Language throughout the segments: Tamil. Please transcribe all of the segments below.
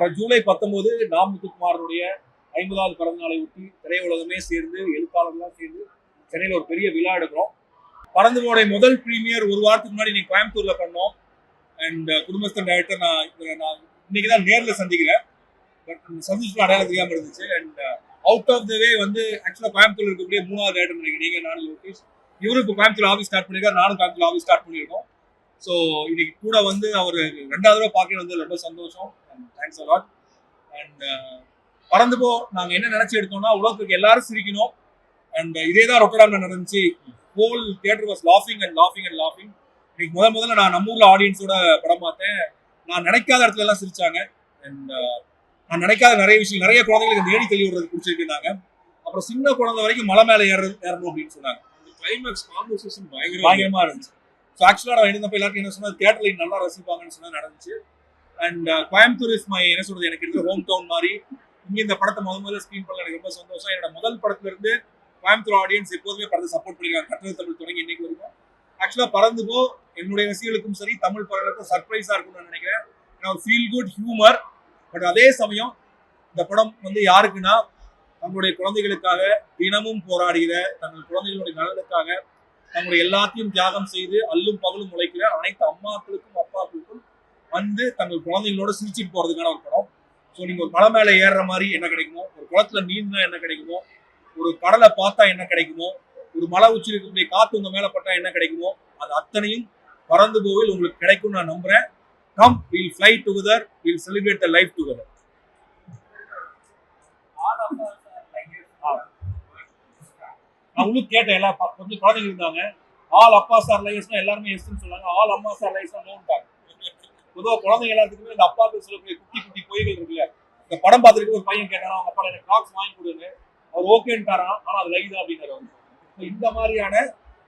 வர ஜூலை பத்தொன்பது நாம் முத்துக்குமாரனுடைய ஐம்பதாவது பிறந்த நாளை ஒட்டி திரையுலகமே சேர்ந்து எழுத்தாளர்கள்லாம் சேர்ந்து சென்னையில் ஒரு பெரிய விழா எடுக்கிறோம். பறந்துவோடைய முதல் ப்ரீமியர் ஒரு வாரத்துக்கு முன்னாடி நீங்கள் கோயம்புத்தூர்ல பண்ணோம். அண்ட் uh, குடும்பஸ்தன் டைரக்டர் நான் நான் இன்னைக்கு தான் நேரில் சந்திக்கிறேன் பட் சந்திச்சு அடையாளம் தெரியாமல் இருந்துச்சு. And out of the way வந்து ஆக்சுவலாக கோயம்புத்தூர் இருக்கக்கூடிய மூணாவது டைரக்டர் நினைக்கிறேன் நீங்கள் நானும் லோகேஷ். இவரும் இப்போ கோயம்புத்தூர் ஆஃபீஸ் ஸ்டார்ட் பண்ணியிருக்காரு நானும் கோயம்புத்தூர் ஆஃபீஸ் ஸ்டார்ட் பண்ணியிருக்கோம். ஸோ இன்னைக்கு கூட வந்து அவர் ரெண்டாவது தடவை பார்க்க வந்து ரொம்ப சந்தோஷம். அண்ட் தேங்க்ஸ் அலாட் அண்ட் பறந்து போ நாங்கள் என்ன நினைச்சு எடுத்தோம்னா உலகத்துக்கு எல்லாரும் சிரிக்கணும். அண்ட் இதே தான் ரொட்டடாமில் நடந்துச்சு. Whole theatre was லாஃபிங் and லாஃபிங் and லாஃபிங் இன்னைக்கு முதல் முதல்ல நான் நம்ம ஊர்ல ஆடியன்ஸோட படம் பார்த்தேன். நான் நினைக்காத இடத்துல எல்லாம் சிரிச்சாங்க. அண்ட் நான் நினைக்காத நிறைய விஷயம் நிறைய குழந்தைங்களுக்கு இந்த தள்ளி விடுறது பிடிச்சிருக்காங்க அப்புறம் சின்ன குழந்தை வரைக்கும் மலை மேலே ஏற ஏறணும் அப்படின்னு சொன்னாங்க. கிளைமேக்ஸ் கான்வர்சேஷன் பயங்கர பயங்கரமா இருந்துச்சு. ஸோ ஆக்சுவலாக நான் இருந்தப்ப எல்லாருக்கும் என்ன சொன்னது? தியேட்டர்ல நல்லா ரசிப்பாங்கன்னு சொன்னா நடந்துச்சு. அண்ட் கோயம்புத்தூர் இஸ் மை என்ன சொல்றது? எனக்கு இருக்கிற ஹோம் டவுன் மாதிரி இங்கே இந்த படத்தை முதல் முதல்ல ஸ்க்ரீன் பண்ணல. எனக்கு ரொம்ப சந்தோஷம். என்னோட முதல் படத்துல இருந்து கோயம்புத்தூர் ஆடியன்ஸ் எப்போதுமே படத்தை சப்போர்ட் பண்ணிருக்காங்க கட்டண தமிழ் தொடங்கி இன்னைக்கு வரைக்கும். ஆக்சுவலாக பறந்து போ என்னுடைய ரசிகளுக்கும் சரி தமிழ் படங்களுக்கும் சர்ப்ரைஸா இருக்கும்னு நான் நினைக்கிறேன். ஏன்னா ஒரு ஃபீல் குட் ஹியூமர் பட் அதே சமயம் இந்த படம் வந்து யாருக்குன்னா தங்களுடைய குழந்தைகளுக்காக தினமும் போராடுகிற தங்கள் குழந்தைகளுடைய நலனுக்காக தங்களுடைய எல்லாத்தையும் தியாகம் செய்து அல்லும் பகலும் உழைக்கிற அனைத்து அம்மாக்களுக்கும் அப்பாக்களுக்கும் வந்து தங்கள் குழந்தைகளோட சிரிச்சிட்டு போறதுக்கான ஒரு படம் ஸோ நீங்க ஒரு மலை மேலே ஏறுற மாதிரி என்ன கிடைக்குமோ ஒரு குளத்துல நீந்தினா என்ன கிடைக்குமோ ஒரு கடலை பார்த்தா என்ன கிடைக்குமோ ஒரு மலை உச்சி இருக்கக்கூடிய காத்து உங்க மேல பட்டா என்ன கிடைக்குமோ அது அத்தனையும் பறந்து போவில் உங்களுக்கு கிடைக்கும் நான் நம்புறேன். Come will fly together will celebrate the life together அவங்களும் கேட்டேன் எல்லா கொஞ்சம் குழந்தைங்க இருந்தாங்க. ஆல் அப்பா சார் லைஃப்னா எல்லாருமே எஸ்ன்னு சொன்னாங்க. ஆல் அம்மா சார் லைஃப்னா நோன்ட்டாங்க பொதுவாக குழந்தைங்க எல்லாத்துக்குமே இந்த அப்பாவுக்கு சொல்லக்கூடிய குட்டி குட்டி பொய்கள் இருக்குல்ல இந்த படம் பார்த்துருக்க ஒரு பையன் கேட்டான் அவங்க அப்பா எனக்கு காக்ஸ் வாங்கி கொடுங்க அவர் ஓகேன்ட்டாரான் ஆனால் அது லைதா அப்படின்னாரு அவர். இந்த மாதிரியான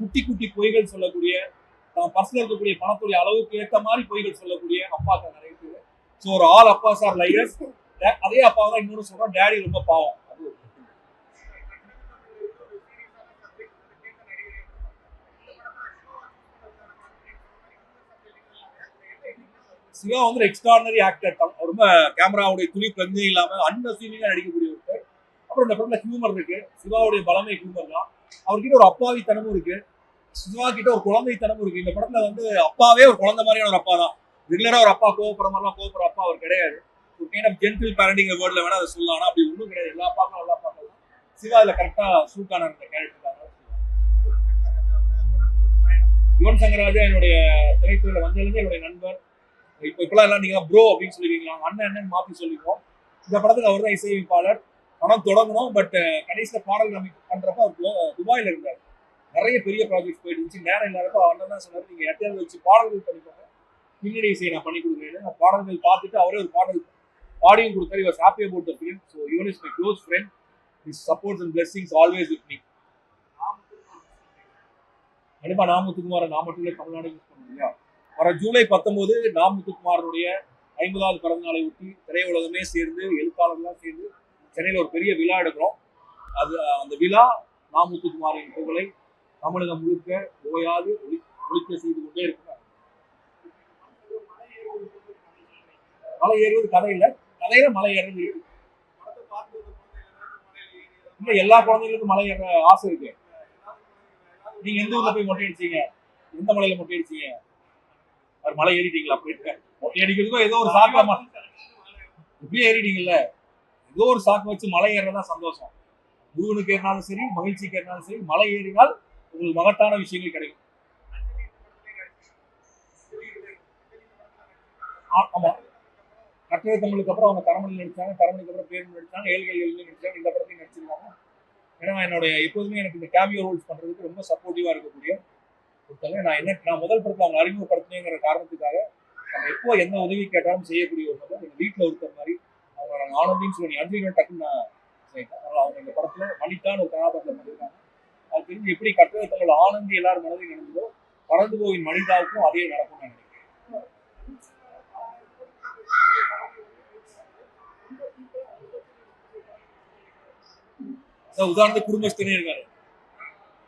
குட்டி குட்டி பொய்கள் சொல்லக்கூடிய தான் பர்சனல் இருக்கக்கூடிய பணத்துடைய அளவுக்கு ஏற்ற மாதிரி பொய்கள் சொல்லக்கூடிய அப்பாக்கள் நிறைய பேர். ஸோ ஒரு ஆள் அப்பா சார் லையர்ஸ் அதே அப்பா தான் இன்னொன்று சொல்கிறோம் டேடி ரொம்ப பாவம் அது ஒரு பிரச்சனை. சிவா வந்து எக்ஸ்ட்ரானரி ஆக்டர் ரொம்ப கேமராவுடைய துணி பிரச்சனை இல்லாமல் அன்அசீவிங்கா நடிக்கக்கூடிய ஒருத்தர் அப்புறம் இந்த படத்தில் ஹியூமர் இருக்கு. சிவாவுடைய பலமை ஹியூமர் தான். அவர்கிட்ட ஒரு அப்பாவித்தனமும் இருக்கு. சிவா கிட்ட ஒரு குழந்தைத்தனமும் இருக்கு. இந்த படத்துல வந்து அப்பாவே ஒரு குழந்தை மாதிரியான ஒரு அப்பா தான். ரெகுலரா ஒரு அப்பா கோவப்படுற மாதிரிலாம் கோவப்படுற அப்பா அவர் கிடையாது. ஒரு கைண்ட் ஆஃப் ஜென்டில் பேரண்டிங் வேர்ட்ல வேணா அதை சொல்லலாம் அப்படி ஒன்றும் கிடையாது. எல்லா அப்பாக்கும் எல்லா அப்பாக்கும் சிவா அதில் கரெக்டா சூட்டான இந்த கேரக்டர் யுவன் சங்கராஜா என்னுடைய திரைத்துறையில வந்ததுலேருந்து என்னுடைய நண்பர். இப்போ இப்பெல்லாம் எல்லாம் நீங்க ப்ரோ அப்படின்னு சொல்லுவீங்களா அண்ணன் அண்ணன் மாத்தி சொல்லிக்குவோம் இந்த படத்துக்கு அவர் தான் இசையமைப்பாளர். படம் தொடங்கணும் பட் கடைசியில் பாடல் நம்ம பண்றப்ப அவர் துபாயில் இருந்தார். நிறைய பெரிய ப்ராஜெக்ட் போயிட்டு இருந்துச்சு. நேரம் இல்லாதப்ப அண்ணன் தான் சொன்னார் நீங்க எட்டையாவது வச்சு பாடல்கள் பண்ணிக்கோங்க. பின்னணி இசையை நான் பண்ணி கொடுக்குறேன் நான் பாடல்கள் பார்த்துட்டு அவரே ஒரு பாடல் பாடியும் கொடுத்தாரு. இவர் happy about the film so Yuvan is my close friend is supports and blessings always with me கண்டிப்பா நான் முத்துக்குமாரை நான் மட்டும் தமிழ்நாடு யூஸ் பண்ண இல்லையா? வர ஜூலை பத்தொன்பது நாம் முத்துக்குமாரனுடைய ஐம்பதாவது பிறந்த நாளை ஒட்டி திரையுலகமே சேர்ந்து எழுத்தாளர்கள்லாம் சேர்ந்து சென்னையில் ஒரு பெரிய விழா எடுக்கிறோம். அது அந்த விழா நாம் முத்துக்குமாரின் புகழை தமிழகம் முழுக்க ஓயாது ஒளி ஒழிக்க செய்து கொண்டே இருக்கிறார். மலை ஏறுவது கதை இல்லை. கதையில மலை ஏறுறது இல்லை எல்லா குழந்தைகளுக்கும் மலை ஏற ஆசை இருக்கு. நீங்க எந்த ஊர்ல போய் மொட்டை அடிச்சீங்க? எந்த மலையில மொட்டை அடிச்சீங்க? அவர் மலை ஏறிட்டீங்களா? போயிட்டு. மொட்டை அடிக்கிறதுக்கும் ஏதோ ஒரு சாக்கு இப்படியே ஏறிட்டீங்கல்ல? ஏதோ ஒரு சாக்கு வச்சு மலை ஏறதான் சந்தோஷம். குருவனுக்கு ஏறினாலும் சரி மகிழ்ச்சிக்கு ஏறினாலும் சரி மலை ஏறினால் உங்களுக்கு மகத்தான விஷயங்கள் கிடைக்கும். ஆ- ஆமா. கட்டுரை தமிழுக்கு அப்புறம் அவங்க தரமணி நடிச்சாங்க தரமணிக்கு அப்புறம் பேரும் நடிச்சாங்க ஏழ்கள் எழுதி நடிச்சாங்க இந்த படத்தையும் நடிச்சிருந்தாங்க ஏன்னா என்னுடைய எப்போதுமே எனக்கு இந்த கேமியோ ரோல்ஸ் பண்றதுக்கு ரொம்ப சப்போர்ட்டிவா இருக்கக்கூடிய நான் என்ன நான் முதல் படத்தில் அவங்க அறிமுகப்படுத்தினேங்கிற காரணத்துக்காக நம்ம எப்போ எந்த உதவி கேட்டாலும் செய்யக்கூடிய ஒரு நபர் எங்கள் வீட்டில் ஒருத்தர் மாதிரி அவங்க நான் ஆனந்தின்னு சொல்லி அன்றைக்கு டக்குன்னு நான் செய்யட்டேன் அதனால் அவங்க இந்த படத்தில் மணித்தான் ஒரு கதாபாத்திரம் பண்ணியிருக்காங்க. அது தெரிஞ்சு எப்படி கட்டளை தங்களோட ஆனந்தி எல்லாரும் மனதில் நடந்ததோ பறந்து போயின் மனிதாவுக்கும் அதே நடக்கும் நான் நினைக்கிறேன். உதாரணத்துக்கு குடும்பஸ்தனே இருக்காரு.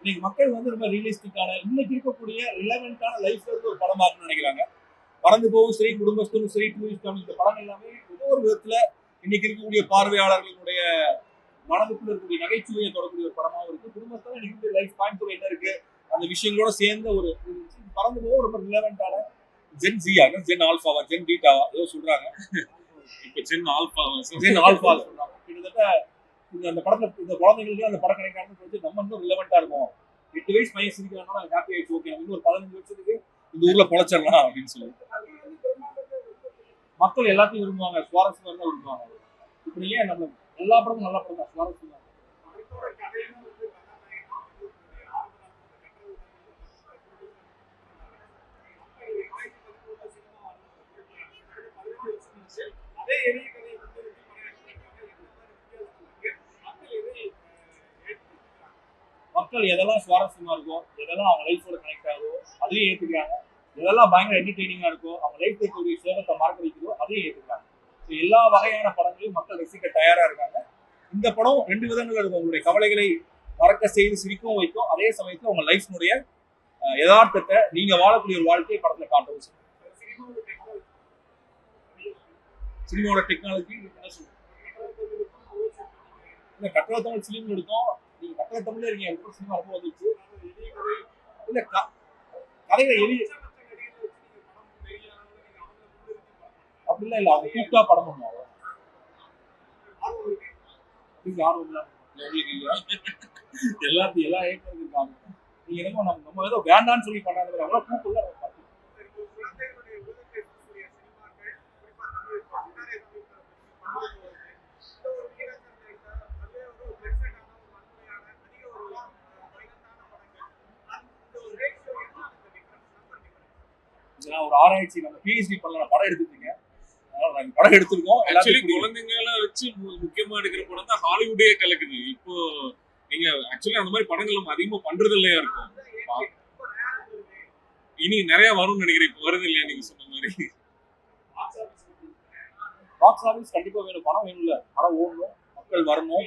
இன்னைக்கு மக்கள் வந்து ரொம்ப ரியலிஸ்டிக்கான இன்னைக்கு இருக்கக்கூடிய ரிலவெண்டான லைஃப்ல இருந்து ஒரு படம் பார்க்கணும்னு நினைக்கிறாங்க. பறந்து போகும் சரி குடும்பஸ்தனும் சரி டூரிஸ்டும் இந்த படம் எல்லாமே ஏதோ ஒரு விதத்துல இன்னைக்கு இருக்கக்கூடிய பார்வையாளர்களுடைய மனதுக்குள்ள இருக்கக்கூடிய நகைச்சுவையை தொடரக்கூடிய ஒரு படமாவும் இருக்கு. குடும்பத்துல இன்னைக்கு லைஃப் பாயிண்ட் என்ன இருக்கு? அந்த விஷயங்களோட சேர்ந்த ஒரு பறந்து போகும் ரொம்ப ரிலவெண்டான ஜென் ஜியாக ஜென் ஆல்ஃபாவா ஜென் பீட்டாவா ஏதோ சொல்றாங்க. இப்ப ஜென் ஆல்பா ஜென் ஆல்ஃபா சொல்றாங்க. கிட்டத்தட்ட அந்த படத்துல இந்த குழந்தைங்களுக்கு அந்த படம் கிடைக்காதுன்னு வந்து நம்ம இன்னும் ரிலவெண்டா இருக்கும். எட்டு வயசு பையன் சிரிக்கிறாங்கன்னா ஹாப்பி ஆயிடுச்சு ஓகே இன்னும் ஒரு பதினஞ்சு வருஷத்துக்கு இந்த ஊர்ல பொழைச்சிடலாம் அப்படின்னு சொல்லி மக்கள் எல்லாத்தையும் விரும்புவாங்க சுவாரஸ்யமா இருந்தா விரும்புவாங்க. இப்படி ஏன் நம்ம எல்லா படமும் நல்ல படம் தான் சுவாரஸ்யம் தான் அதே எளிய கதையை வந்து ஒரு படம் எடுத்திருக்காங்க. மக்கள் எதெல்லாம் சுவாரஸ்யமா இருக்கோ எதெல்லாம் அவங்க லைஃபோட கனெக்ட் ஆகுதோ அதையும் ஏத்துக்கிறாங்க. எதெல்லாம் பயங்கர என்டர்டெய்னிங்கா இருக்கோ அவங்க லைஃப் இருக்கக்கூடிய சோகத்தை மறக்க வைக்குதோ அதையும் ஏத்துக்கிறாங்க. ஸோ எல்லா வகையான படங்களையும் மக்கள் ரசிக்க தயாரா இருக்காங்க. இந்த படம் ரெண்டு விதங்கள் இருக்கும். உங்களுடைய கவலைகளை மறக்க செய்து சிரிக்கவும் வைக்கும். அதே சமயத்தில் உங்க லைஃப்னுடைய யதார்த்தத்தை நீங்க வாழக்கூடிய ஒரு வாழ்க்கையை படத்துல காட்டவும் செய்யும் சினிமாவோட டெக்னாலஜி என்ன சொல்றீங்க இல்ல கட்டள தமிழ் சினிமா எடுத்தோம். நீங்க கட்டள தமிழ்ல இருக்கீங்க அதுக்கப்புறம் சினிமா ரொம்ப வந்துச்சு. இல்ல கதைகளை எளிய அப்படிலாம் இல்ல அவங்க கூப்பிட்டா படம் பண்ணுவாங்க. ஆர்வம் இருக்கு. நீங்க ஆர்வம் எல்லாத்தையும் எல்லா ஏற்கனவே இருக்காங்க. நீங்க என்னமோ நம்ம நம்ம ஏதோ வேண்டாம்னு சொல்லி பண்ணாத அவங்கள கூப்பிடல நம்ம பார்த்து இப்போ குழந்தைகளுடைய உலகத்தை பேசக்கூடிய சினிமாக்கள் குறிப்பா தமிழ் சின்னாரே தமிழ் படம் வருது. இந்த ஒரு வீரச்சந்தை அதுவே ஒரு பெருசான ஒரு வன்முறையான அதிக ஒரு வைலண்டான படங்கள் அந்த ஒரு ரேஷியோ என்ன அந்த டிஃபரன்ஸ் நம்பர் நான் ஒரு ஆராய்ச்சி நம்ம பிஹெச்டி பண்ணல நான் படம் எடுத்துருக்கீங்க படம் எடுத்திருக்கோம். ஆக்சுவலி. குழந்தைங்கள வச்சு முக்கியமா எடுக்கிற படம் தான் ஹாலிவுட்டே கலக்குது. இப்போ நீங்க ஆக்சுவலி அந்த மாதிரி படங்கள் நம்ம அதிகமா பண்றது இல்லையா இருக்கும் இனி நிறைய வரும்னு நினைக்கிறேன். இப்போ வருது இல்லையா நீங்க சொன்ன மாதிரி? பாக்ஸ் ஆஃபீஸ் கண்டிப்பா வேணும். படம் வேணும்ல. படம் ஓடணும். மக்கள் வரணும்.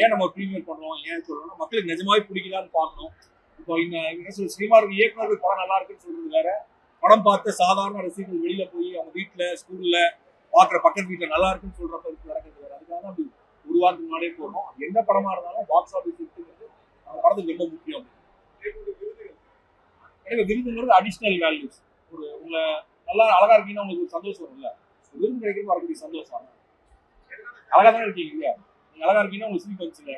ஏன் நம்ம ப்ரீமியர் பண்றோம்? ஏன் சொல்றோம் மக்களுக்கு நிஜமாவே பிடிக்குதான்னு பார்க்கணும். இப்போ இந்த என்ன சொல்ற சினிமா இயக்குனர்கள் படம் நல்லா இருக்குன்னு சொல்றது வேற. படம் பார்த்த சாதாரண ரசிகர்கள் வெளியில போய் அவங்க வீட்டுல ஸ்கூல்ல பாக்குற பக்கத்து வீட்டுல நல்லா இருக்குன்னு சொல்றப்ப நடக்கிறது வேற. அதுக்காக அப்படி ஒரு வாரத்துக்கு முன்னாடியே போகணும் அது எந்த படமா இருந்தாலும் பாக்ஸ் ஆஃபீஸ் இருக்குங்கிறது அந்த படத்துக்கு ரொம்ப முக்கியம். எனக்கு விருதுங்கிறது அடிஷ்னல் வேல்யூஸ் ஒரு உங்களை நல்லா அழகா இருக்கீங்கன்னா உங்களுக்கு ஒரு சந்தோஷம் வரும்ல. விருது கிடைக்கிறது வரக்கூடிய சந்தோஷம் அழகா தானே இருக்கீங்க இல்லையா? நீங்க அழகா இருக்கீங்கன்னா உங்களுக்கு சிரிப்பு வந்துச்சு இல்ல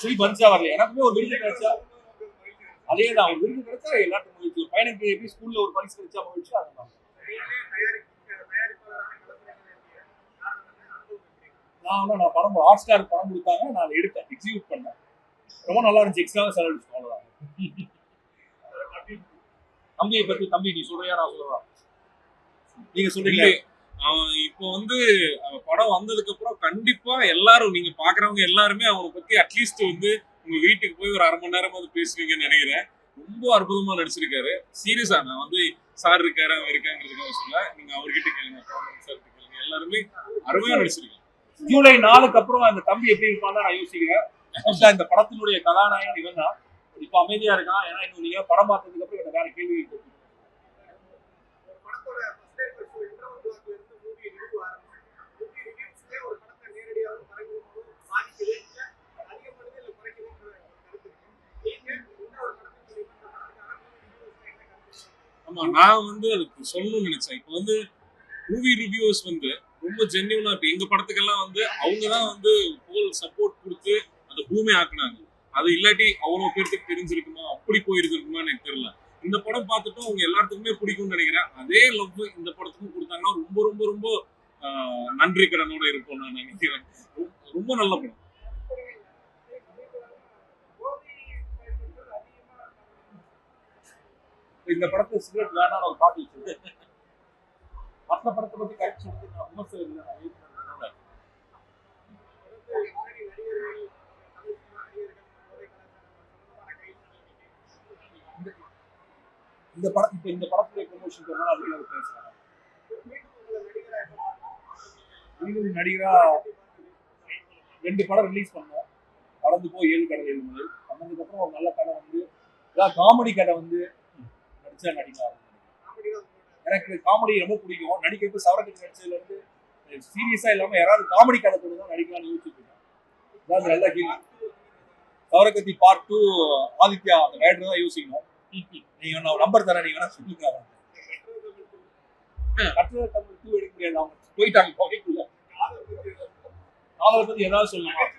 ஸ்லீப் வந்துச்சா வரல எனக்குமே ஒரு விருது கிடைச்சா அதே தான் ஒரு விருது கிடைச்சா எல்லாத்துக்கும் மகிழ்ச்சி ஒரு பையனுக்கு எப்படி ஸ்கூல்ல ஒரு பரிசு கிடைச்சா மகிழ்ச்சி அதுதான் நான் வந்து நான் படம் ஹாட் ஸ்டார் படம் கொடுத்தாங்க நான் எடுத்தேன் எக்ஸிக்யூட் பண்ணேன். ரொம்ப நல்லா இருந்துச்சு எக்ஸ்ட்ரா செலவழிச்சு அவ்வளோதான் தம்பியை பத்தி தம்பி நீ சொல்றியா நான் சொல்றா? நீங்க சொல்றீங்க. அவன் இப்போ வந்து படம் வந்ததுக்கு அப்புறம் கண்டிப்பா எல்லாரும் நீங்க பாக்குறவங்க எல்லாருமே அவனை பத்தி அட்லீஸ்ட் வந்து உங்க வீட்டுக்கு போய் ஒரு அரை மணி நேரம் வந்து பேசுவீங்கன்னு நினைக்கிறேன். ரொம்ப அற்புதமா நடிச்சிருக்காரு. சீரியஸா நான் வந்து சார் இருக்காரு அவன் இருக்காங்கிறதுக்காக சொல்ல நீங்க அவர்கிட்ட கேளுங்க சார் கேளுங்க. எல்லாருமே அருமையா நடிச்சிருக்காங்க. ஜூலை நாலுக்கு அப்புறம் அந்த தம்பி எப்படி இருப்பான்னு நான் யோசிக்கிறேன். இந்த படத்தினுடைய கதாநாயகன் இவன் தான் இப்ப அமைதியா இருக்கான். ஏன்னா இன்னும் நீங்க படம் பார்த்ததுக்கு அப்புறம் எனக்கு வேற கேள்வி கேட்கணும். ஆமா நான் வந்து அதுக்கு சொல்லணும்னு நினைச்சேன். இப்போ வந்து மூவி ரிவ்யூஸ் வந்து ரொம்ப ஜென்யூனா இப்போ எங்க படத்துக்கெல்லாம் வந்து அவங்க தான் வந்து ஹோல் சப்போர்ட் கொடுத்து அந்த பூமி ஆக்குனாங்க. அது இல்லாட்டி அவ்வளோ பேருக்கு தெரிஞ்சிருக்குமா? அப்படி போயிருந்திருக்குமா எனக்கு தெரியல. இந்த படம் பார்த்துட்டும் அவங்க எல்லாத்துக்குமே பிடிக்கும்னு நினைக்கிறேன். அதே லவ் இந்த படத்துக்கும் கொடுத்தாங்கன்னா ரொம்ப ரொம்ப ரொம்ப நன்றி கடனோட இருப்போம் நான் நினைக்கிறேன். ரொம்ப நல்ல படம். இந்த படத்துல சிகரெட் வேணாம்னு ஒரு பாட்டு வச்சிருக்கேன் மற்ற படத்தை பத்தி கரெக்ட் சொல்றது நான் விமர்சனம் இல்லை இந்த படம் இப்ப இந்த படத்துடைய ப்ரொமோஷன் பண்ணாலும் அதுக்கு அது பேசுறாங்க? நடிகரா? ரெண்டு படம் ரிலீஸ் பண்ணோம். பறந்து போய் ஏழு கடை ஏழு முதல். பண்ணதுக்கு அப்புறம் ஒரு நல்ல கடை வந்து காமெடி கடை வந்து நடிச்சா நடிக்கலாம் எனக்கு காமெடி ரொம்ப பிடிக்கும். நடிக்கிறப்ப சவரக்கட்டு நடிச்சதுல இருந்து சீரியஸா இல்லாம யாராவது காமெடி கலத்துல தான் நடிக்கலாம்னு யோசிச்சுட்டு அதாவது நல்ல ஹீரோ சௌரகத்தி பார்ட் டூ ஆதித்யா அந்த ரைடர் தான் யோசிக்கணும். நீங்க நான் நம்பர் தரேன் நீங்க வேணா சொல்லுங்க கட்டுரை தமிழ் டூ எடுக்க முடியாது. அவங்க போயிட்டாங்க கோவைக்குள்ள காதலை பத்தி ஏதாவது சொல்லலாம்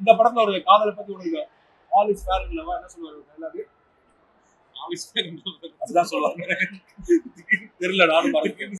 இந்த படத்துல ஒரு காதலை பத்தி உனக்கு ஆல் இஸ் ஃபேர் இல்லவா? என்ன சொல்லுவாரு? அதுதான் சொல்லுவாங்க. தெரியல நானும் மறக்கிறேன்